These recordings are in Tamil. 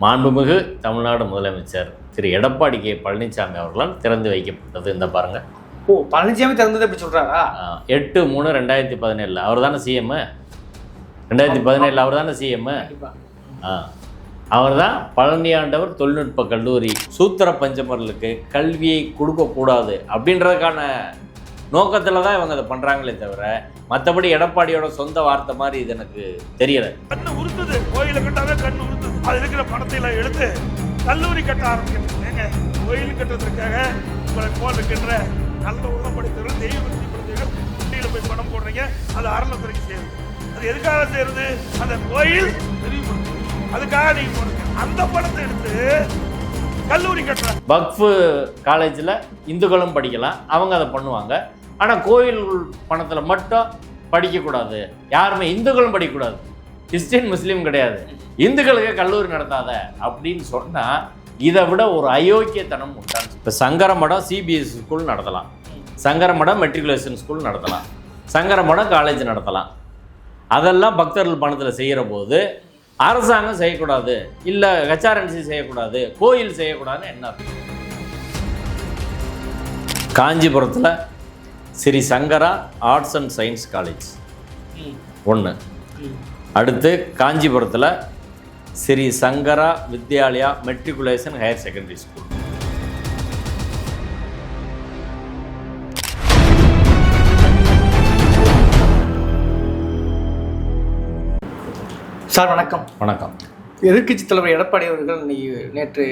மாண்புமிகு தமிழ்நாடு முதலமைச்சர் திரு எடப்பாடி கே பழனிசாமி அவர்களால் திறந்து வைக்கப்பட்டது. இந்த பாருங்க. ஓ பழனிசாமி திறந்தது அப்படி சொல்றாரா? ஆஹ், எட்டு மூணு ரெண்டாயிரத்தி பதினேழில். அவர் தானே சிஎம் ரெண்டாயிரத்தி பதினேழில் அவர் தானே சிஎம் கண்டிப்பா. அவர் தான் பழனியாண்டவர் தொழில்நுட்ப கல்லூரி சூத்திர பஞ்சமர்களுக்கு கல்வியை கொடுக்கக்கூடாது அப்படின்றதுக்கான நோக்கத்தில் தான் இவங்க அதை பண்ணுறாங்களே தவிர மற்றபடி எடப்பாடியோட சொந்த வார்த்தை மாதிரி இது எனக்கு தெரியலை. கண்ணு உறுத்துது. கோயில கட்டாவே கண்ணு உறுத்துது. அது இருக்கிற பணத்தை எல்லாம் எடுத்து கல்லூரி கட்ட ஆரம்பிக்கணும். ஏங்க கோயில் கட்டுறதுக்காக உங்களை இருக்கின்ற நல்ல உள்ளம் படித்தவர்கள் தெய்வ பக்தி படித்தவர்கள் பள்ளியில் போய் பணம் போடுறீங்க. அது அறநிலைத்துறைக்கு சேருது. அது எதுக்காக சேருது? அந்த கோயில் விரிவுபடுத்தும் அதுக்காக நீங்க போடுங்க அந்த பணத்தை எடுத்து கல்லூரி கட்டுற வக்ஃபு காலேஜில் இந்துக்களும் படிக்கலாம். அவங்க அதை பண்ணுவாங்க. ஆனால் கோயில் பணத்தில் மட்டும் படிக்கக்கூடாது. யாருமே இந்துக்களும் படிக்கக்கூடாது. கிறிஸ்டின் முஸ்லீம் கிடையாது. இந்துக்களுக்கு கல்லூரி நடத்தாத அப்படின்னு சொன்னால் இதை விட ஒரு அயோக்கியத்தனம் உண்டாச்சு இப்போ சங்கரமடம் சிபிஎஸ்சி ஸ்கூல் நடத்தலாம். சங்கரமடம் மெட்ரிகுலேஷன் ஸ்கூல் நடத்தலாம். சங்கர மடம் காலேஜ் நடத்தலாம். அதெல்லாம் பக்தர்கள் பணத்தில் செய்கிற போது அரசாங்கம் செய்யக்கூடாது. இல்லை ஹெச்ஆர்என்சி செய்யக்கூடாது. கோயில் செய்யக்கூடாதுன்னு என்ன காஞ்சிபுரத்தில் Sri Sankara arts and science college ஒன்று அடுத்து காஞ்சிபுரத்தில் Sri Sankara Vidyalaya matriculation higher secondary school sir வணக்கம். வணக்கம். எதிர்க்கட்சி தலைவர் எடப்பாடி அவர்கள் இன்னைக்கு நேற்று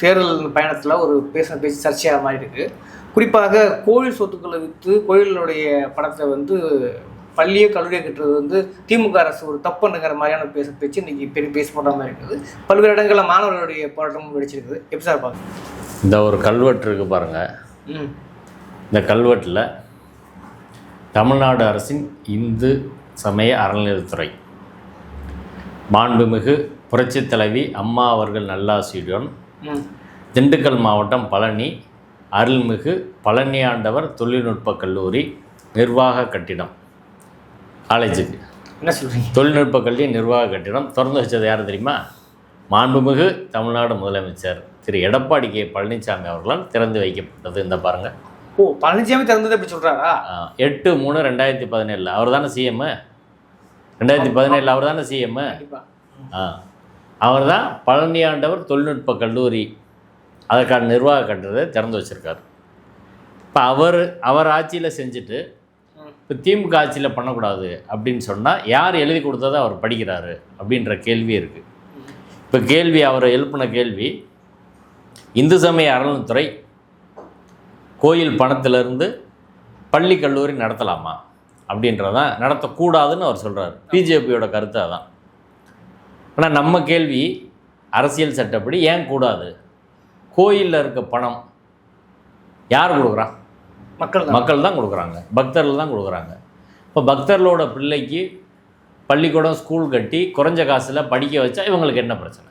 தேர்தல் பயணத்தில் ஒரு பேசின பேச்சு சர்ச்சையாக மாதிரி இருக்கு குறிப்பாக கோயில் சொத்துக்களை விற்று கோயிலுடைய பணத்தை வந்து பள்ளியே கல்லூரியை கட்டுறது வந்து திமுக அரசு ஒரு தப்புங்கிற மாதிரியான பேச பேச்சு இன்னைக்கு பெரிய பேச போடுற மாதிரி இருக்குது. பல்வேறு இடங்களில் மாணவர்களுடைய போராட்டமும் வெடிச்சிருக்குது. எப்படி சார் பார்க்க? இந்த ஒரு கல்வெட்டு இருக்கு பாருங்கள் இந்த கல்வெட்டில் தமிழ்நாடு அரசின் இந்து சமய அறநிலையத்துறை மாண்புமிகு புரட்சித் தலைவி அம்மா அவர்கள் நல்லாசியுடன் திண்டுக்கல் மாவட்டம் பழனி அருள்மிகு பழனியாண்டவர் தொழில்நுட்ப கல்லூரி நிர்வாக கட்டிடம். காலேஜுக்கு என்ன சொல்கிறீங்க தொழில்நுட்ப கல்வி நிர்வாக கட்டிடம். திறந்து வச்சது யார் தெரியுமா? மாண்புமிகு தமிழ்நாடு முதலமைச்சர் திரு. எடப்பாடி கே. பழனிசாமி அவர்களால் திறந்து வைக்கப்பட்டது. இந்த பாருங்கள் ஓ பழனிசாமி திறந்தது அப்படி சொல்கிறாரா எட்டு மூணு ரெண்டாயிரத்தி பதினேழில் அவர் தானே சிஎம் ரெண்டாயிரத்தி பதினேழில் அவர் தானே சிஎம் கண்டிப்பாக ஆ. அவர் தான் பழனியாண்டவர் தொழில்நுட்ப கல்லூரி அதற்கான நிர்வாக கட்டுறதை திறந்து வச்சுருக்காரு. இப்போ அவர் அவர் ஆட்சியில் செஞ்சுட்டு இப்போ திமுக ஆட்சியில் பண்ணக்கூடாது அப்படின்னு சொன்னால் யார் எழுதி கொடுத்ததை அவர் படிக்கிறாரு அப்படின்ற கேள்வி இருக்குது இப்போ கேள்வி அவரை எழுப்பின கேள்வி இந்து சமய அறநிலைத்துறை கோயில் பணத்திலிருந்து பள்ளி கல்லூரி நடத்தலாமா அப்படின்றதான் நடத்தக்கூடாதுன்னு அவர் சொல்கிறார் பிஜேபியோட கருத்து அதான். ஆனால் நம்ம கேள்வி அரசியல் சட்டப்படி ஏன் கூடாது? கோயிலில் இருக்க பணம் யார் கொடுக்குறா? மக்கள் மக்கள் தான் கொடுக்குறாங்க. பக்தர்கள் தான் கொடுக்குறாங்க. இப்போ பக்தர்களோட பிள்ளைக்கு பள்ளிக்கூடம் ஸ்கூல் கட்டி குறைஞ்ச காசில் படிக்க வச்சா இவங்களுக்கு என்ன பிரச்சனை?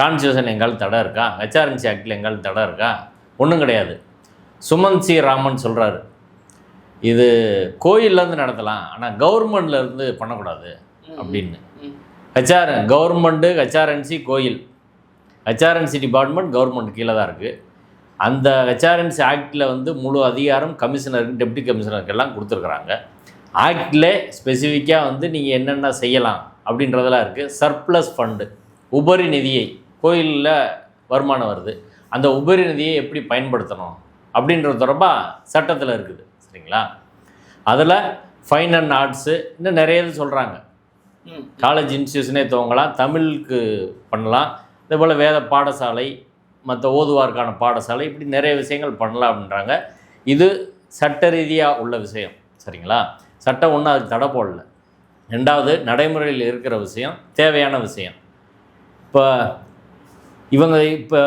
கான்ஸ்டியூஷன் எங்காலும் தடை இருக்கா? ஹெச்ஆர்என்சி ஆக்டில் எங்காலும் தடை இருக்கா? ஒன்றும் கிடையாது. சுமன் சி ராமன் சொல்கிறாரு இது கோயில்லேருந்து நடத்தலாம் ஆனால் கவர்மெண்ட்ல இருந்து பண்ணக்கூடாது அப்படின்னு. HR government HR and CE கோயில். HR and CE department government கீழே தான் இருக்குது அந்த ஹெச்ஆர்என்சி ஆக்டில் வந்து முழு அதிகாரம் கமிஷனருக்கு டெப்டி கமிஷனருக்கு எல்லாம் கொடுத்துருக்குறாங்க. ஆக்டில் ஸ்பெசிஃபிக்காக வந்து நீங்கள் என்னென்ன செய்யலாம் அப்படின்றதெல்லாம் இருக்குது சர்ப்ளஸ் ஃபண்டு உபரி நிதியை கோயிலில் வருமானம் வருது. அந்த உபரி நிதியை எப்படி பயன்படுத்தணும் அப்படின்றது தொடர்பாக சட்டத்தில் இருக்குது. சரிங்களா? அதில் ஃபைன் அண்ட் ஆர்ட்ஸு இன்னும் நிறைய இது சொல்கிறாங்க காலேஜ் இன்ஸ்டியூஷனே துவங்கலாம் தமிழுக்கு பண்ணலாம். இதே போல் வேத பாடசாலை மற்ற ஓதுவார்க்கான பாடசாலை இப்படி நிறைய விஷயங்கள் பண்ணலாம் அப்படின்றாங்க இது சட்ட ரீதியாக உள்ள விஷயம் சரிங்களா? சட்டம் ஒன்றும் அதுக்கு தடை போடல. ரெண்டாவது நடைமுறையில் இருக்கிற விஷயம் தேவையான விஷயம். இப்போ இவங்க இப்போ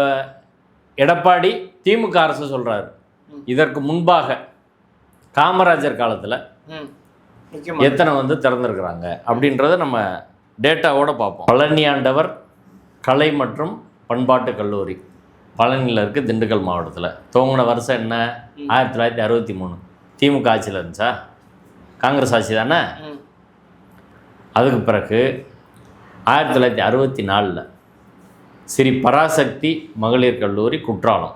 எடப்பாடி திமுக அரசு சொல்கிறாரு இதற்கு முன்பாக காமராஜர் காலத்தில் எத்தனை வந்து திறந்துருக்குறாங்க அப்படின்றத நம்ம டேட்டாவோட பார்ப்போம். பழனி ஆண்டவர் கலை மற்றும் பண்பாட்டு கல்லூரி. பழனியில் இருக்குது திண்டுக்கல் மாவட்டத்தில். துவங்கின வருஷம் என்ன? ஆயிரத்தி தொள்ளாயிரத்தி அறுபத்தி மூணு. திமுக ஆட்சியில் இருந்துச்சா? காங்கிரஸ் ஆட்சி தானே? அதுக்கு பிறகு ஆயிரத்தி தொள்ளாயிரத்தி அறுபத்தி நாலில் ஸ்ரீ பராசக்தி மகளிர் கல்லூரி குற்றாலம்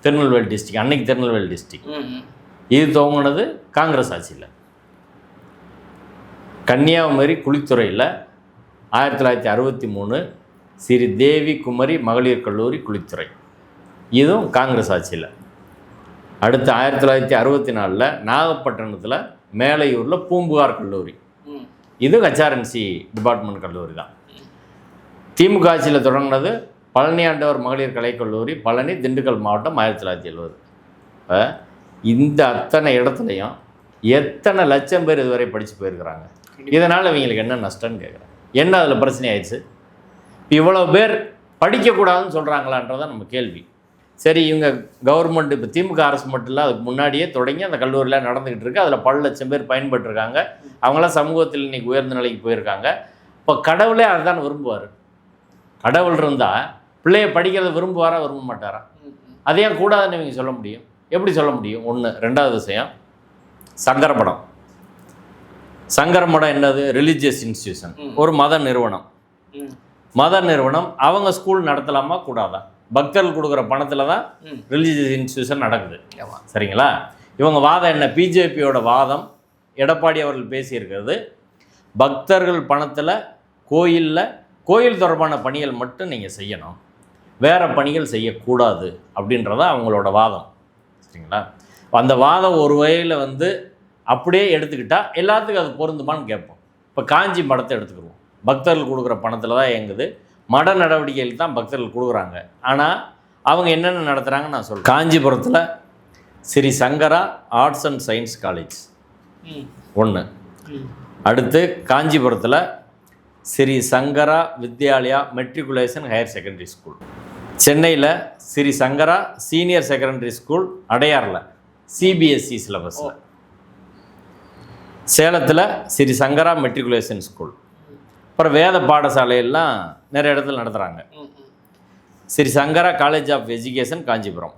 திருநெல்வேலி டிஸ்ட்ரிக்ட் அன்னைக்கு திருநெல்வேலி ம். இது துவங்கினது காங்கிரஸ் ஆட்சியில். கன்னியாகுமரி குளித்துறையில் ஆயிரத்தி தொள்ளாயிரத்தி அறுபத்தி மூணு ஸ்ரீ தேவி குமரி மகளிர் கல்லூரி குளித்துறை. இதுவும் காங்கிரஸ் ஆட்சியில். அடுத்து ஆயிரத்தி தொள்ளாயிரத்தி அறுபத்தி நாலில் நாகப்பட்டினத்தில் மேலையூரில் பூம்புகார் கல்லூரி. இது ஹெச்ஆர்என்சி டிபார்ட்மெண்ட் கல்லூரி தான். திமுக ஆட்சியில் தொடங்கினது பழனியாண்டவர் மகளிர் கலைக்கல்லூரி பழனி திண்டுக்கல் மாவட்டம் ஆயிரத்தி தொள்ளாயிரத்தி எழுபது. இப்போ இந்த அத்தனை இடத்துலையும் எத்தனை லட்சம் பேர் இதுவரை படித்து போயிருக்கிறாங்க. இதனால் இவங்களுக்கு என்ன நஷ்டம்னு கேட்குறேன் என்ன அதில் பிரச்சனை ஆயிடுச்சு? இவ்வளோ பேர் படிக்கக்கூடாதுன்னு சொல்கிறாங்களான்றதான் நம்ம கேள்வி. சரி இவங்க கவர்மெண்ட் இப்போ திமுக அரசு மட்டும் இல்லை அதுக்கு முன்னாடியே தொடங்கி அந்த கல்லூரியில் நடந்துக்கிட்டு இருக்கு. அதில் பல லட்சம் பேர் பயன்பட்டுருக்காங்க அவங்களாம் சமூகத்தில் இன்னைக்கு உயர்ந்த நிலைக்கு போயிருக்காங்க. இப்போ கடவுளே அதுதான் விரும்புவார். கடவுள் இருந்தால் பிள்ளைய படிக்கிறத விரும்புவாரா விரும்ப மாட்டாரா? ம் ம் அதே கூடாதுன்னு இவங்க சொல்ல முடியும்? எப்படி சொல்ல முடியும்? ஒன்று ரெண்டாவது விஷயம் சங்கரமடம் சங்கரமடம் என்னது? Religious institution. ஒரு மத நிறுவனம். மத நிறுவனம் அவங்க ஸ்கூல் நடத்தலாமா கூடாதா? பக்தர்கள் கொடுக்குற பணத்தில் தான் ரிலீஜியஸ் இன்ஸ்டியூஷன் நடக்குது. சரிங்களா? இவங்க வாதம் என்ன? பிஜேபியோட வாதம் எடப்பாடி அவர்கள் பேசியிருக்கிறது பக்தர்கள் பணத்தில் கோயிலில் கோயில் தொடர்பான பணிகள் மட்டும் நீங்கள் செய்யணும். வேறு பணிகள் செய்யக்கூடாது அப்படின்றத அவங்களோட வாதம். சரிங்களா? அந்த வாதம் ஒரு வகையில் வந்து அப்படியே எடுத்துக்கிட்டால் எல்லாத்துக்கும் அது பொருந்துமான்னு கேட்போம். இப்போ காஞ்சி மடத்தை எடுத்துக்கிடுவோம். பக்தர்கள் கொடுக்குற பணத்தில் தான் இயங்குது. மட நடவடிக்கைகள் தான் பக்தர்கள் கொடுக்குறாங்க. ஆனால் அவங்க என்னென்ன நடத்துகிறாங்கன்னு நான் சொல்கிறேன் காஞ்சிபுரத்தில் Sri Sankara arts and science college ஒன்று அடுத்து காஞ்சிபுரத்தில் Sri Sankara Vidyalaya matriculation higher secondary school சென்னையில் Sri Sankara senior secondary school அடையாரில் CBSE சிலபஸில் சேலத்தில் ஸ்ரீ சங்கரா மெட்ரிகுலேஷன் ஸ்கூல் அப்புறம் வேத பாடசாலையெல்லாம் நிறைய இடத்துல நடத்துகிறாங்க Sri Sankara college of education Kanchipuram.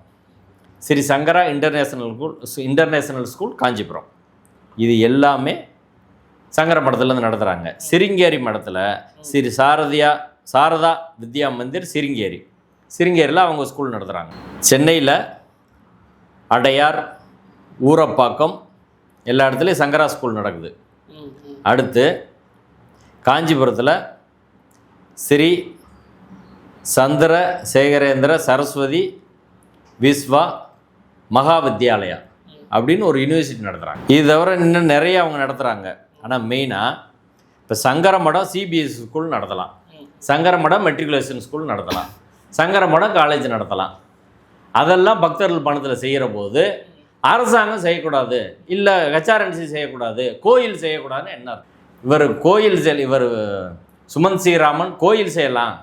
Sri Sankara international school international school Kanchipuram. இது எல்லாமே சங்கர மடத்துலேருந்து நடத்துகிறாங்க சிருங்கேரி மடத்தில் ஸ்ரீ சாரதியா சாரதா வித்யா மந்திர் சிருங்கேரி. சிருங்கேரியில் அவங்க ஸ்கூல் நடத்துகிறாங்க சென்னையில் அடையார் ஊரப்பாக்கம் எல்லா இடத்துலையும் சங்கரா ஸ்கூல் நடக்குது. அடுத்து காஞ்சிபுரத்தில் ஸ்ரீ சந்திர சேகரேந்திர சரஸ்வதி விஸ்வா மகா வித்யாலயா அப்படின்னு ஒரு யூனிவர்சிட்டி நடத்துகிறாங்க இது தவிர இன்னும் நிறைய அவங்க நடத்துகிறாங்க ஆனால் மெயினாக இப்போ சங்கர மடம் சிபிஎஸ்சி ஸ்கூல் நடத்தலாம். சங்கர மடம் மெட்ரிகுலேஷன் ஸ்கூல் நடத்தலாம். சங்கர மடம் காலேஜ் நடத்தலாம். அதெல்லாம் பக்தர்கள் பணத்தில் செய்கிற போது அரசாங்கம் செய்யக்கூடாது. இல்லை ஹெச்ஆர்என்சி செய்யக்கூடாது. கோயில் செய்யக்கூடாதுன்னு என்ன அர்த்தம்? இவர் கோயில் செல் இவர் சுமந்த் ஸ்ரீராமன் கோயில் செய்யலாம்.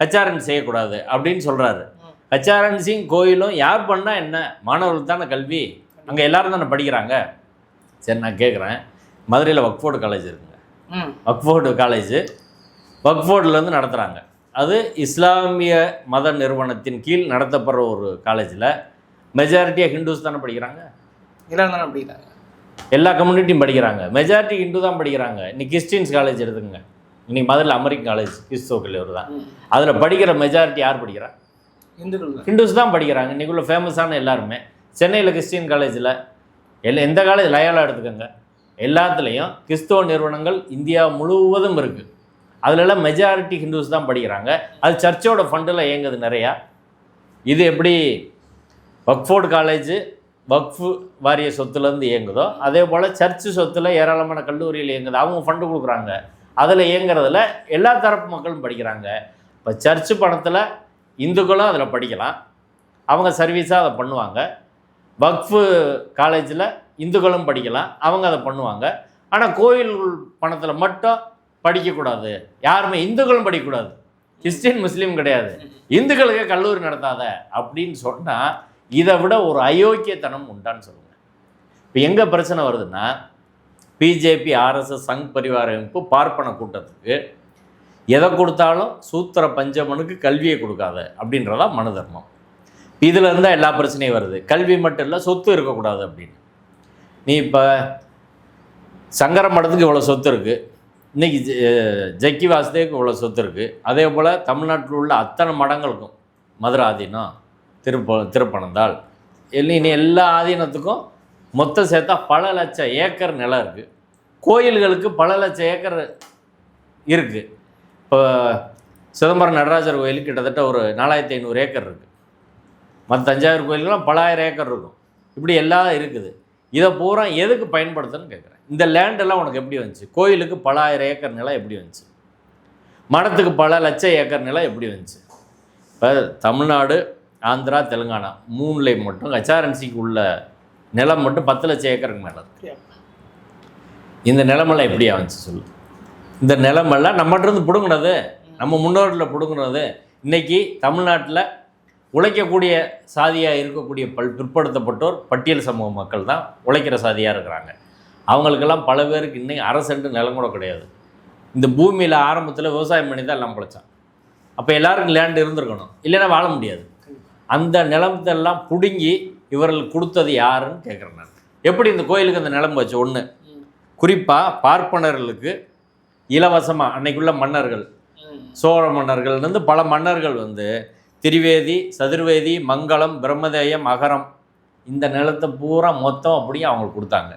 ஹெச்ஆர்என் செய்யக்கூடாது அப்படின்னு சொல்கிறாரு ஹெச்ஆர்என்சியும் கோயிலும் யார் பண்ணால் என்ன? மாணவர்களுக்கு தானே கல்வி. அங்கே எல்லாரும் தானே படிக்கிறாங்க. சரி நான் கேட்குறேன் மதுரையில் வக்ஃபோர்டு காலேஜ் இருக்குங்க. வக்ஃபோர்டு காலேஜ் வக்ஃபோர்ட்லேருந்து நடத்துகிறாங்க அது இஸ்லாமிய மத நிறுவனத்தின் கீழ் நடத்தப்படுற ஒரு காலேஜில் மெஜாரிட்டியாக ஹிந்துஸ் தானே படிக்கிறாங்க. எல்லாம் தானே அப்படிங்கிறாங்க எல்லா கம்யூனிட்டியும் படிக்கிறாங்க. மெஜாரிட்டி ஹிந்து தான் படிக்கிறாங்க. இன்னைக்கு கிறிஸ்டின்ஸ் காலேஜ் எடுத்துங்க இன்னைக்கு மதுரையில் அமெரிக்கன் காலேஜ் கிறிஸ்தவ கல்லூரி தான். அதில் படிக்கிற மெஜாரிட்டி யார் படிக்கிறா? இந்துக்கள் ஹிந்துஸ் தான் படிக்கிறாங்க. இன்னைக்குள்ள ஃபேமஸான எல்லாருமே. சென்னையில் கிறிஸ்டின் காலேஜில் எல்லா எந்த காலேஜ் லயாலா எடுத்துக்கோங்க. எல்லாத்துலேயும் கிறிஸ்தவ நிறுவனங்கள் இந்தியா முழுவதும் இருக்குது அதுலலாம் மெஜாரிட்டி ஹிந்துஸ் தான் படிக்கிறாங்க. அது சர்ச்சோட ஃபண்டில் இயங்குது நிறையா. இது எப்படி? வக்ஃபோர்டு காலேஜ் வக்ஃபு வாரிய சொத்துலேருந்து இயங்குதோ அதே போல் சர்ச்சு சொத்தில் ஏராளமான கல்லூரியில் இயங்குது. அவங்க ஃபண்டு கொடுக்குறாங்க. அதில் இயங்குறதுல எல்லா தரப்பு மக்களும் படிக்கிறாங்க. இப்போ சர்ச்சு பணத்தில் இந்துக்களும் அதில் படிக்கலாம். அவங்க சர்வீஸாக அதை பண்ணுவாங்க. வக்ஃபு காலேஜில் இந்துக்களும் படிக்கலாம். அவங்க அதை பண்ணுவாங்க. ஆனால் கோயில் பணத்தில் மட்டும் படிக்கக்கூடாது. யாருமே இந்துக்களும் படிக்கக்கூடாது. கிறிஸ்டின் முஸ்லீம் கிடையாது. இந்துக்களுக்கு கல்லூரி நடத்தாத அப்படின்னு சொன்னால் இதை விட ஒரு அயோக்கியத்தனம் உண்டான்னு சொல்லுங்கள் இப்போ எங்கே பிரச்சனை வருதுன்னா பிஜேபி ஆர்எஸ்எஸ் சங் பரிவார அமைப்பு பார்ப்பன கூட்டத்துக்கு எதை கொடுத்தாலும் சூத்திர பஞ்சமனுக்கு கல்வியை கொடுக்காத அப்படின்றதா மனு தர்மம் இதில் இருந்தால் எல்லா பிரச்சனையும் வருது. கல்வி மட்டும் இல்லை சொத்து இருக்கக்கூடாது அப்படின்னு. நீ இப்போ சங்கர மடத்துக்கு இவ்வளோ சொத்து இருக்குது இன்றைக்கி ஜக்கி வாசுதேவுக்கு இவ்வளோ சொத்து இருக்குது அதே போல் தமிழ்நாட்டில் உள்ள அத்தனை மடங்களுக்கும் மதுராதீனம் திருப்ப திருப்பனந்தாள் இல்லை இனி எல்லா ஆதீனத்துக்கும் மொத்தம் சேர்த்தா பல லட்சம் ஏக்கர் நிலம் இருக்குது கோயில்களுக்கு பல லட்சம் ஏக்கர் இருக்குது இப்போ சிதம்பரம் நடராஜர் கோயில் கிட்டத்தட்ட ஒரு நாலாயிரத்தி ஐநூறு ஏக்கர் இருக்குது மற்ற தஞ்சாவூர் கோயிலுக்கெல்லாம் பலாயிரம் ஏக்கர் இருக்கும். இப்படி எல்லாம் இருக்குது. இதை பூரா எதுக்கு பயன்படுத்துன்னு கேட்குறேன் இந்த லேண்டெல்லாம் உனக்கு எப்படி வந்துச்சு? கோயிலுக்கு பலாயிரம் ஏக்கர் நிலம் எப்படி வந்துச்சு? மடத்துக்கு பல லட்சம் ஏக்கர் நிலம் எப்படி வந்துச்சு? இப்போ தமிழ்நாடு ஆந்திரா தெலுங்கானா மூணுலேயும் மட்டும் ஹெச்ஆர்என்சிக்கு உள்ள நிலம் மட்டும் பத்து லட்சம் ஏக்கருக்கு மேலே இருக்கு. இந்த நிலமெல்லாம் எப்படி வந்துச்சு சொல்லு? இந்த நிலமெல்லாம் நம்மகிட்ட இருந்து பிடுங்கினது நம்ம முன்னோர்களில் பிடுங்கினது இன்னைக்கு தமிழ்நாட்டில் உழைக்கக்கூடிய சாதியாக இருக்கக்கூடிய பல் பிற்படுத்தப்பட்டோர் பட்டியல் சமூக மக்கள் தான் உழைக்கிற சாதியாக இருக்கிறாங்க. அவங்களுக்கெல்லாம் பல பேருக்கு இன்னைக்கு அரை சென்ட் நிலம் கூட கிடையாது. இந்த பூமியில் ஆரம்பத்தில் விவசாயம் பண்ணி தான் எல்லாம் பிழைச்சான். அப்போ எல்லாருக்கும் லேண்ட் இருந்திருக்கணும். இல்லைன்னா வாழ முடியாது. அந்த நிலத்தெல்லாம் பிடுங்கி இவர்களுக்கு கொடுத்தது யாருன்னு கேட்குறேன் நான். எப்படி இந்த கோயிலுக்கு அந்த நிலம் வச்சு ஒன்று குறிப்பாக பார்ப்பனர்களுக்கு இலவசமாக அன்னைக்குள்ள மன்னர்கள் சோழ மன்னர்கள்லேருந்து பல மன்னர்கள் வந்து திரிவேதி சதுர்வேதி மங்களம் பிரம்மதேயம் அகரம் இந்த நிலத்தை பூரா மொத்தம் அப்படியே அவங்களுக்கு கொடுத்தாங்க.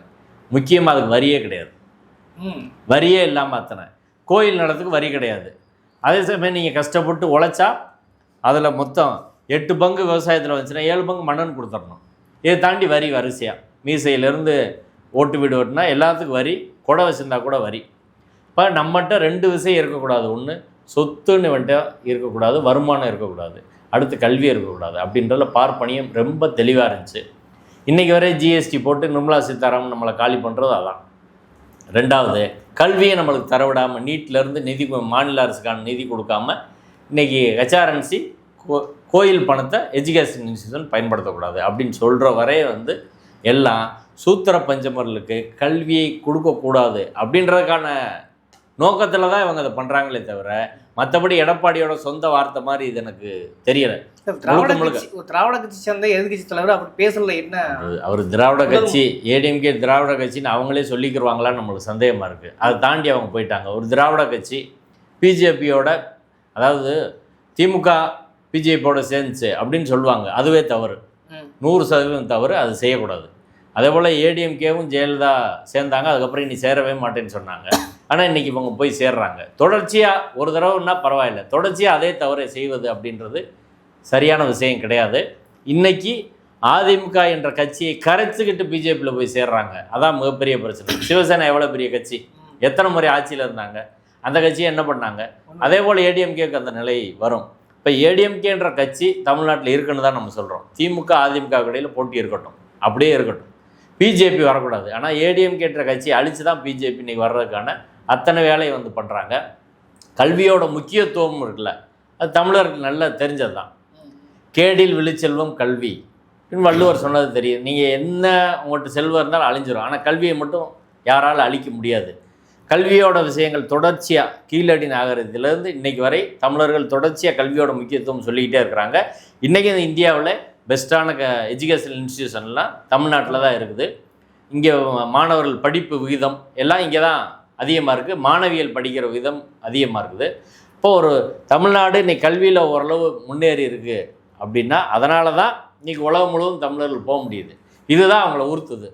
முக்கியமாக அதுக்கு வரியே கிடையாது. வரியே இல்லாமல் அத்தனை. கோயில் நிலத்துக்கு வரி கிடையாது. அதே சமயம் நீங்கள் கஷ்டப்பட்டு உழைச்சா அதில் மொத்தம் எட்டு பங்கு விவசாயத்தில் வந்துச்சுன்னா ஏழு பங்கு மன்னன் கொடுத்துடணும். இதை தாண்டி வரி வரிசையாக மீசையிலேருந்து ஓட்டு வீடு ஓட்டுனா எல்லாத்துக்கும் வரி கொடை வச்சுருந்தா கூட வரி. இப்போ நம்மகிட்ட ரெண்டு விஷயம் இருக்கக்கூடாது. ஒன்று சொத்துன்னு வந்துட்டு இருக்கக்கூடாது வருமானம் இருக்கக்கூடாது. அடுத்து கல்வி இருக்கக்கூடாது. அப்படின்றதுல பார்ப்பனியம் ரொம்ப தெளிவாக இருந்துச்சு. இன்றைக்கி வரை ஜிஎஸ்டி போட்டு நிர்மலா சீதாராமன் நம்மளை காலி பண்ணுறது அதான். ரெண்டாவது கல்வியை நம்மளுக்கு தரவிடாமல் நீட்டிலேருந்து நிதி கொ- மாநில அரசுக்கான நிதி கொடுக்காம இன்னைக்கு ஹெச்ஆர்என்சி கோ கோயில் பணத்தை எஜுகேஷன் இன்ஸ்டியூஷன் பயன்படுத்தக்கூடாது. அப்படின்னு சொல்கிற வரைய வந்து எல்லாம் சூத்திர பஞ்சமர்களுக்கு கல்வியை கொடுக்கக்கூடாது அப்படின்றதுக்கான நோக்கத்தில் தான் இவங்க அதை பண்ணுறாங்களே தவிர மற்றபடி எடப்பாடியோட சொந்த வார்த்தை மாதிரி இது எனக்கு தெரியல. திராவிட திராவிட கட்சி சேர்ந்த எதிர்கட்சி தலைவர் அப்படி பேசல என்ன? அவர் திராவிட கட்சி ஏடிஎம்கே திராவிட கட்சின்னு அவங்களே சொல்லிக்கிருவாங்களான்னு நம்மளுக்கு சந்தேகமாக இருக்குது அதை தாண்டி அவங்க போயிட்டாங்க. ஒரு திராவிட கட்சி பிஜேபியோட அதாவது திமுக பிஜேபியோட சேர்ந்துச்சு அப்படின்னு சொல்லுவாங்க. அதுவே தவறு. நூறு சதவீதம் தவறு அது செய்யக்கூடாது. அதே போல் ஏடிஎம்கேவும் ஜெயலலிதா சேர்ந்தாங்க அதுக்கப்புறம் இனி சேரவே மாட்டேன்னு சொன்னாங்க. ஆனால் இன்றைக்கி இவங்க போய் சேர்றாங்க. தொடர்ச்சியாக ஒரு தடவைன்னா பரவாயில்ல. தொடர்ச்சியாக அதே தவறை செய்வது அப்படின்றது சரியான விஷயம் கிடையாது. இன்னைக்கு அதிமுக என்ற கட்சியை கரைச்சிக்கிட்டு பிஜேபியில் போய் சேர்றாங்க. அதான் மிகப்பெரிய பிரச்சனை. சிவசேனா எவ்வளோ பெரிய கட்சி? எத்தனை முறை ஆட்சியில் இருந்தாங்க? அந்த கட்சியை என்ன பண்ணாங்க? அதே போல் ஏடிஎம்கேக்கு அந்த நிலை வரும். இப்போ ஏடிஎம்கேன்ற கட்சி தமிழ்நாட்டில் இருக்குன்னு தான் நம்ம சொல்கிறோம் திமுக அதிமுக இடையில் போட்டி இருக்கட்டும். அப்படியே இருக்கட்டும். பிஜேபி வரக்கூடாது. ஆனால் ஏடிஎம்கேன்ற கட்சி அழித்து தான் பிஜேபி இன்றைக்கி வர்றதுக்கான அத்தனை வேலையை வந்து பண்ணுறாங்க கல்வியோட முக்கியத்துவம் இருக்குல்ல. அது தமிழருக்கு நல்லா தெரிஞ்சது தான் கேடில் விழுச்செல்வம் கல்வி. அப்படின்னு வள்ளுவர் சொன்னது தெரியும். நீங்கள் என்ன உங்கள்கிட்ட செல்வம் இருந்தாலும் அழிஞ்சிடும் ஆனால் கல்வியை மட்டும் யாரால் அழிக்க முடியாது. கல்வியோட விஷயங்கள் தொடர்ச்சியாக கீழடி நாகரிகத்திலேருந்து இன்றைக்கி வரை தமிழர்கள் தொடர்ச்சியாக கல்வியோட முக்கியத்துவம் சொல்லிக்கிட்டே இருக்கிறாங்க. இன்றைக்கி இந்தியாவில் பெஸ்ட்டான க எஜுகேஷனல் இன்ஸ்டியூஷன்லாம் தமிழ்நாட்டில் தான் இருக்குது. இங்கே மாணவர்கள் படிப்பு விகிதம் எல்லாம் இங்கே தான் அதிகமாக இருக்குது மாணவியல் படிக்கிற விதம் அதிகமாக இருக்குது. இப்போ ஒரு தமிழ்நாடு இன்னைக்கு கல்வியில் ஓரளவு முன்னேறி இருக்குது அப்படின்னா அதனால தான் இன்றைக்கி உலகம் முழுவதும் தமிழர்கள் போக முடியுது. இதுதான் அவங்கள உறுத்துது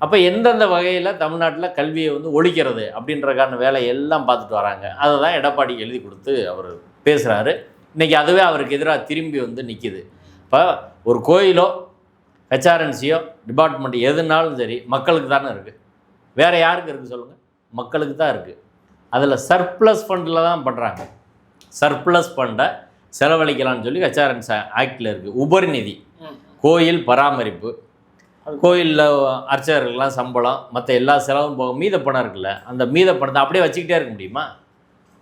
அப்போ எந்தெந்த வகையில் தமிழ்நாட்டில் கல்வியை வந்து ஒழிக்கிறது அப்படின்றக்கான வேலை எல்லாம் பார்த்துட்டு வராங்க. அதை தான் எடப்பாடி எழுதி கொடுத்து அவர் பேசுகிறாரு இன்றைக்கி அதுவே அவருக்கு எதிராக திரும்பி வந்து நிற்கிது இப்போ ஒரு கோயிலோ ஹெச்ஆர்என்சியோ டிபார்ட்மெண்ட் எதுனாலும் சரி மக்களுக்கு தானே இருக்குது வேறு யாருக்கு இருக்குது சொல்லுங்கள் மக்களுக்கு தான் இருக்குது அதில் சர்ப்ளஸ் ஃபண்டில் தான் பண்ணுறாங்க சர்ப்ளஸ் ஃபண்டை செலவழிக்கலாம்னு சொல்லி ஹெச்ஆர்என்சி ஆக்டில் இருக்குது உபரி நிதி ம். கோயில் பராமரிப்பு கோயிலில் அர்ச்சகர்களுக்கெல்லாம் சம்பளம் மற்ற எல்லா செலவும் போக மீத பணம் இருக்குல்ல அந்த மீத பணத்தை அப்படியே வச்சுக்கிட்டே இருக்க முடியுமா?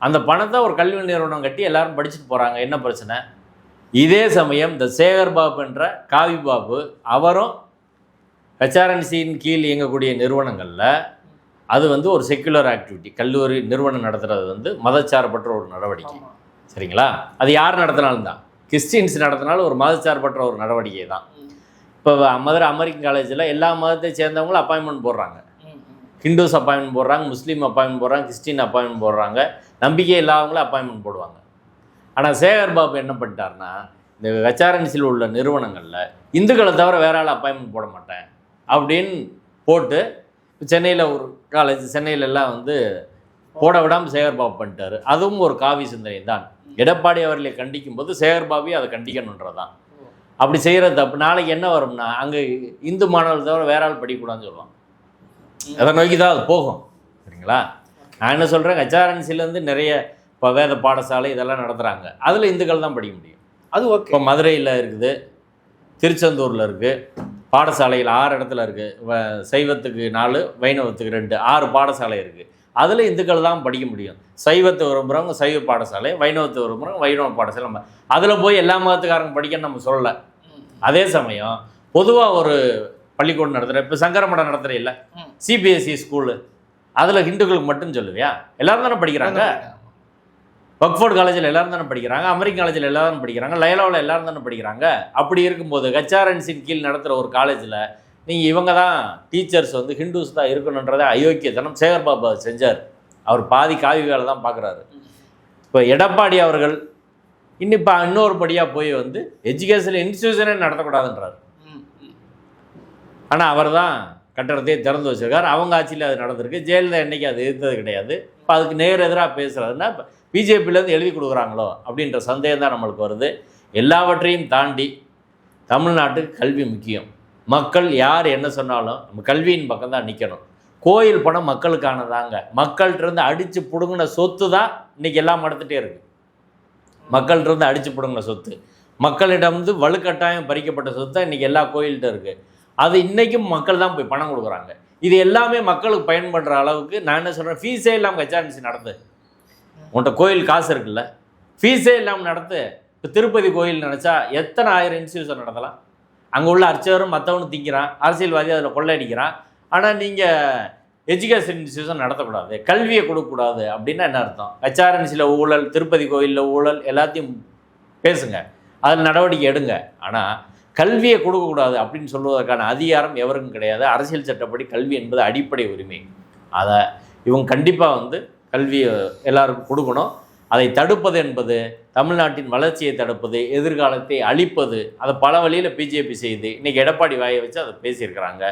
அந்த பணத்தை ஒரு கல்வி நிறுவனம் கட்டி எல்லாரும் படிச்சுட்டு போகிறாங்க என்ன பிரச்சனை? இதே சமயம் இந்த சேகர் பாபு என்ற காவி பாபு அவரும் ஹெச்ஆர்என்சியின் கீழ் இயங்கக்கூடிய நிறுவனங்களில் அது வந்து ஒரு செக்குலர் ஆக்டிவிட்டி கல்லூரி நிறுவனம் நடத்துறது வந்து மதச்சார்பற்ற ஒரு நடவடிக்கை. சரிங்களா? அது யார் நடத்தினாலும் தான். கிறிஸ்டின்ஸ் நடத்தினாலும் ஒரு மதச்சார்பற்ற ஒரு நடவடிக்கை தான். இப்போ மதுரை அமெரிக்கன் காலேஜில் எல்லா மதத்தை சேர்ந்தவங்களும் அப்பாயின்மெண்ட் போடுறாங்க. ஹிந்துஸ் அப்பாயின்மெண்ட் போடுறாங்க முஸ்லீம் அப்பாயின்மெண்ட் போடுறாங்க கிறிஸ்டின் அப்பாயின்மெண்ட் போடுறாங்க நம்பிக்கை இல்லாதவங்கள அப்பாயின்மெண்ட் போடுவாங்க. ஆனால் சேகர் பாபு என்ன பண்ணிட்டாருன்னா இந்த ஹெச்ஆர்என்சியில் உள்ள நிறுவனங்களில் இந்துக்களை தவிர வேற ஆள் அப்பாயின்மெண்ட் போட மாட்டேன் அப்படின்னு போட்டு சென்னையில் ஒரு காலேஜ் சென்னையில எல்லாம் வந்து போட விடாமல் சேகர் பாபு பண்ணிட்டாரு. அதுவும் ஒரு காவி சிந்தனை தான். எடப்பாடி அவர்களை கண்டிக்கும் போது சேகர் பாபு அதை கண்டிக்கணுன்றது தான் அப்படி செய்கிறது தப்பு. நாளைக்கு என்ன வரும்னா அங்கே இந்து மாணவர்கள் தவிர வேற ஆள் படிக்கக்கூடாதுன்னு சொல்லுவாங்க. அதை நோக்கி தான் அது போகும். சரிங்களா? நான் என்ன சொல்கிறேன் ஹெச்ஆர்என்சிலேருந்து நிறைய இப்போ வேத பாடசாலை இதெல்லாம் நடத்துகிறாங்க அதில் இந்துக்கள் தான் படிக்க முடியும். அது ஓகே. இப்போ மதுரையில் இருக்குது திருச்செந்தூரில் இருக்குது பாடசாலையில் ஆறு இடத்துல இருக்குது சைவத்துக்கு நாலு வைணவத்துக்கு ரெண்டு ஆறு பாடசாலை இருக்குது அதில் இந்துக்கள் தான் படிக்க முடியும். சைவத்தை விரும்புகிறவங்க சைவ பாடசாலை வைணவத்தை விரும்புகிறவங்க வைணவ பாடசாலை. நம்ம அதில் போய் எல்லா மதத்துக்காரங்க படிக்கன்னு நம்ம சொல்லலை. அதே சமயம் பொதுவாக ஒரு பள்ளிக்கூடம் நடத்துகிற இப்போ சங்கரமடம் நடத்துகிற இல்லை. சிபிஎஸ்சி ஸ்கூலு அதில் ஹிந்துக்களுக்கு மட்டும் சொல்லுவியா? எல்லாரும் தானே படிக்கிறாங்க? பக்ஃபோர்ட் காலேஜில் எல்லாரும் தானே படிக்கிறாங்க அமெரிக்கன் காலேஜில் எல்லாரும் படிக்கிறாங்க லயலாவில் எல்லாரும் தானே படிக்கிறாங்க. அப்படி இருக்கும்போது ஹெச்ஆர்என்சின் கீழ் நடத்துகிற ஒரு காலேஜில் நீங்கள் இவங்க தான் டீச்சர்ஸ் வந்து ஹிந்துஸ் தான் இருக்கணுன்றதை அயோக்கியத்தனம் சேகர் பாபு செஞ்சார். அவர் பாதி காவி வேலை தான் பார்க்குறாரு இப்போ எடப்பாடி அவர்கள் இன்னும் இப்போ இன்னொரு படியாக போய் வந்து எஜுகேஷன் இன்ஸ்டியூஷனே நடத்தக்கூடாதுன்றார். ஆனால் அவர் தான் கட்டடத்தையே திறந்து வச்சிருக்கார். அவங்க ஆட்சியில் அது நடந்திருக்கு. ஜெயலலிதா என்னைக்கு அது எதிர்த்தது கிடையாது. இப்போ அதுக்கு நேர் எதிராக பேசுகிறதுனா இப்போ பிஜேபியிலேருந்து எழுதி கொடுக்குறாங்களோ அப்படின்ற சந்தேகம் தான் நம்மளுக்கு வருது. எல்லாவற்றையும் தாண்டி தமிழ்நாட்டுக்கு கல்வி முக்கியம். மக்கள் யார் என்ன சொன்னாலும் நம்ம கல்வியின் பக்கம் தான் நிற்கணும் கோயில் பணம் மக்களுக்கானதாங்க. மக்கள்கிட்ட இருந்து அடித்து பிடுங்கின சொத்து தான் இன்றைக்கி எல்லாம் நடந்துகிட்டே இருக்கு. மக்கள்கிட்ட இருந்து அடித்து பிடுங்கின சொத்து. மக்களிடம் வந்து வலுக்கட்டாயம் பறிக்கப்பட்ட சொத்து இன்றைக்கி எல்லா கோயில்கிட்ட இருக்குது அது இன்றைக்கும் மக்கள் தான் போய் பணம் கொடுக்குறாங்க. இது எல்லாமே மக்களுக்கு பயன்படுற அளவுக்கு நான் என்ன சொல்கிறேன் ஃபீஸே இல்லாமல் ஹெச்ஆர்என்சி நடந்து உன்கிட்ட கோயில் காசு இருக்குல்ல ஃபீஸே இல்லாமல் நடத்து. இப்போ திருப்பதி கோயில் நினச்சா எத்தனை ஆயிரம் இன்ஸ்டியூஷன் நடத்தலாம்? அங்கே உள்ள அர்ச்சகரும் மற்றவனும் திங்கிறான் அரசியல்வாதி அதில் கொள்ளையடிக்கிறான். ஆனால் நீங்கள் எஜுகேஷன் இன்ஸ்டியூஷன் நடத்தக்கூடாது. கல்வியை கொடுக்கக்கூடாது அப்படின்னா என்ன அர்த்தம்? ஹெச்ஆர்என்சியில் ஊழல் திருப்பதி கோயிலில் ஊழல் எல்லாத்தையும் பேசுங்க. அதில் நடவடிக்கை எடுங்க. ஆனால் கல்வியை கொடுக்கக்கூடாது அப்படின்னு சொல்வதற்கான அதிகாரம் எவருக்கும் கிடையாது. அரசியல் சட்டப்படி கல்வி என்பது அடிப்படை உரிமை. அதை இவங்க கண்டிப்பாக வந்து கல்வியை எல்லாருக்கும் கொடுக்கணும். அதை தடுப்பது என்பது தமிழ்நாட்டின் வளர்ச்சியை தடுப்பது எதிர்காலத்தை அழிப்பது அதை பல வழியில் பிஜேபி செய்து இன்றைக்கி எடப்பாடி வாயை வச்சு அதை பேசியிருக்கிறாங்க.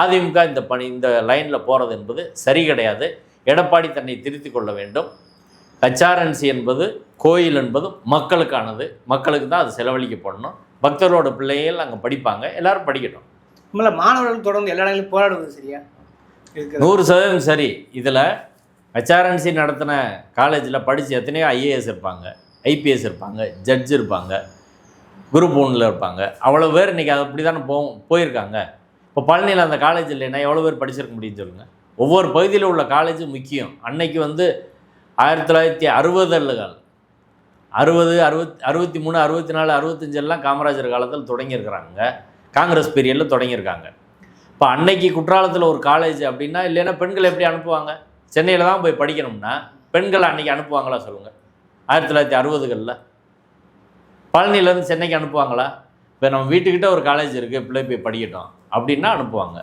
அதிமுக இந்த பணி இந்த லைனில் போகிறது என்பது சரி கிடையாது. எடப்பாடி தன்னை திருத்திக் கொள்ள வேண்டும். ஹச்ஆர்என்சி என்பது கோயில் என்பது மக்களுக்கானது. மக்களுக்கு தான் அது செலவழிக்கப்படணும் பக்தரோட பிள்ளைகள் அங்கே படிப்பாங்க. எல்லாரும் படிக்கட்டும். நம்மள மாணவர்கள் தொடர்ந்து எல்லா இடங்களிலும் போராடுவது சரியா? நூறு சதவீதம் சரி. இதில் ஹெச்ஆர்என்சி நடத்தின காலேஜில் படித்து எத்தனையோ ஐஏஎஸ் இருப்பாங்க ஐபிஎஸ் இருப்பாங்க ஜட்ஜ் இருப்பாங்க குரூப் ஒன்றில் இருப்பாங்க. அவ்வளோ பேர் இன்றைக்கி அது அப்படி தானே போ போயிருக்காங்க. இப்போ பழனியில் அந்த காலேஜ் இல்லைன்னா எவ்வளோ பேர் படிச்சிருக்க முடியும்னு சொல்லுங்கள் ஒவ்வொரு பகுதியில் உள்ள காலேஜ் முக்கியம். அன்னைக்கு வந்து ஆயிரத்தி தொள்ளாயிரத்தி அறுபதுகள் அறுபது அறுபத் அறுபத்தி மூணு அறுபத்தி நாலு அறுபத்தஞ்செல்லாம் காமராஜர் காலத்தில் தொடங்கியிருக்கிறாங்க. காங்கிரஸ் பீரியடில் தொடங்கியிருக்காங்க. இப்போ அன்னைக்கு குற்றாலத்தில் ஒரு காலேஜ் அப்படின்னா இல்லைன்னா பெண்கள் எப்படி அனுப்புவாங்க? சென்னையில் தான் போய் படிக்கணும்னா பெண்கள் அன்னைக்கு அனுப்புவாங்களா சொல்லுங்கள் ஆயிரத்தி தொள்ளாயிரத்தி அறுபதுகளில். பழனிலேருந்து சென்னைக்கு அனுப்புவாங்களா? இப்போ நம்ம வீட்டுக்கிட்ட ஒரு காலேஜ் இருக்குது பிள்ளை போய் படிக்கட்டும் அப்படின்னா அனுப்புவாங்க.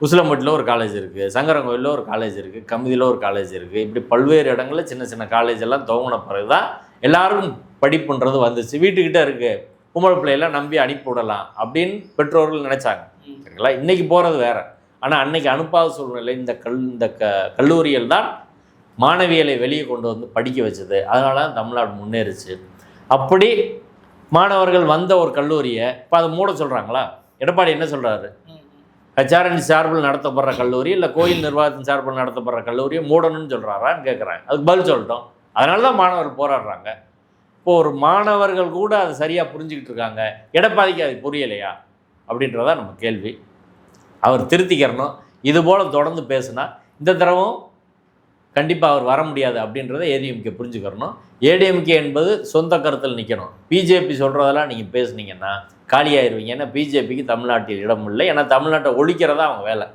உசிலம்பட்டில் ஒரு காலேஜ் இருக்குது சங்கரங்கோயிலில் ஒரு காலேஜ் இருக்குது கமுதியில் ஒரு காலேஜ் இருக்குது இப்படி பல்வேறு இடங்களில் சின்ன சின்ன காலேஜ் எல்லாம் துவங்கின பிறகு தான் எல்லாருக்கும் படிப்புன்றது வந்துச்சு. வீட்டுக்கிட்ட இருக்குது பொம்பளை பிள்ளையெல்லாம் நம்பி அனுப்பி விடலாம் அப்படின்னு பெற்றோர்கள் நினச்சாங்க. சரிங்களா? இன்னைக்கு போகிறது வேற. ஆனால் அன்னைக்கு அனுப்பாத சூழ்நிலை இந்த கல் இந்த க கல்லூரியில் தான் மாணவியலை வெளியே கொண்டு வந்து படிக்க வச்சது. அதனால தான் தமிழ்நாடு முன்னேறுச்சு. அப்படி மாணவர்கள் வந்த ஒரு கல்லூரியை இப்போ அதை மூட சொல்கிறாங்களா எடப்பாடி என்ன சொல்கிறாரு ம், ஹெச்ஆர்என் சார்பில் நடத்தப்படுற கல்லூரி இல்லை கோயில் நிர்வாகத்தின் சார்பில் நடத்தப்படுற கல்லூரியை மூடணும்னு சொல்கிறாரான்னு கேட்குறாங்க அதுக்கு பதில் சொல்லட்டும். அதனால தான் மாணவர் போராடுறாங்க. இப்போ ஒரு மாணவர்கள் கூட அதை சரியாக புரிஞ்சுக்கிட்டு இருக்காங்க. எடப்பாடிக்கு அது புரியலையா? அப்படின்றதான் நம்ம கேள்வி. அவர் திருத்திக்கிறணும். இது போல் தொடர்ந்து பேசுனா இந்த தடவும் கண்டிப்பாக அவர் வர முடியாது அப்படின்றத ஏடிஎம்கே புரிஞ்சுக்கிறணும். ஏடிஎம்கே என்பது சொந்த கருத்தில் நிற்கணும் பிஜேபி சொல்கிறதெல்லாம் நீங்கள் பேசுனீங்கன்னா காலியாயிருவீங்க. ஏன்னா பிஜேபிக்கு தமிழ்நாட்டில் இடம் இல்லை. ஏன்னா தமிழ்நாட்டை ஒழிக்கிறதா அவங்க வேலை.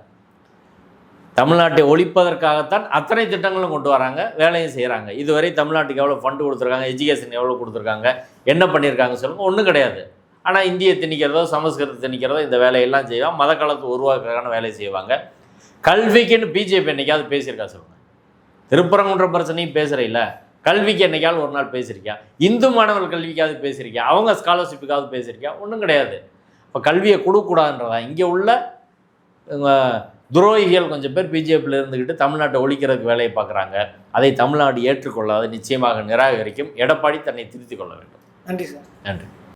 தமிழ்நாட்டை ஒழிப்பதற்காகத்தான் அத்தனை திட்டங்களும் கொண்டு வராங்க வேலையும் செய்கிறாங்க இதுவரை தமிழ்நாட்டுக்கு எவ்வளோ ஃபண்டு கொடுத்துருக்காங்க எஜுகேஷன் எவ்வளோ கொடுத்துருக்காங்க என்ன பண்ணியிருக்காங்க சொல்லுங்கள் ஒன்றும் கிடையாது. ஆனால் இந்தியை திணிக்கிறதோ சமஸ்கிருதத்தை திணிக்கிறதோ இந்த வேலையெல்லாம் செய்வாங்க. மத கலத்தை உருவாக்குறதுக்கான வேலையை செய்வாங்க. கல்விக்குன்னு பிஜேபி என்னைக்காவது பேசியிருக்கா சொல்லுங்க? திருப்பரங்குன்ற பிரச்சனையும் பேசுகிறீல்ல கல்விக்கு என்னைக்காவது ஒரு நாள் பேசியிருக்கியா? இந்து மாணவர் கல்விக்காவது பேசியிருக்கியா? அவங்க ஸ்காலர்ஷிப்புக்காவது பேசியிருக்கியா? ஒன்றும் கிடையாது. இப்போ கல்வியை கொடுக்கூடாதுன்றதா இங்கே உள்ள துரோகிகள் கொஞ்சம் பேர் பிஜேபியில் இருந்துக்கிட்டு தமிழ்நாட்டை ஒழிக்கிறதுக்கு வேலையை பார்க்குறாங்க. அதை தமிழ்நாடு ஏற்றுக்கொள்ளாது நிச்சயமாக நிராகரிக்கும். எடப்பாடி தன்னை திருத்திக் கொள்ள வேண்டும். நன்றி சார். நன்றி.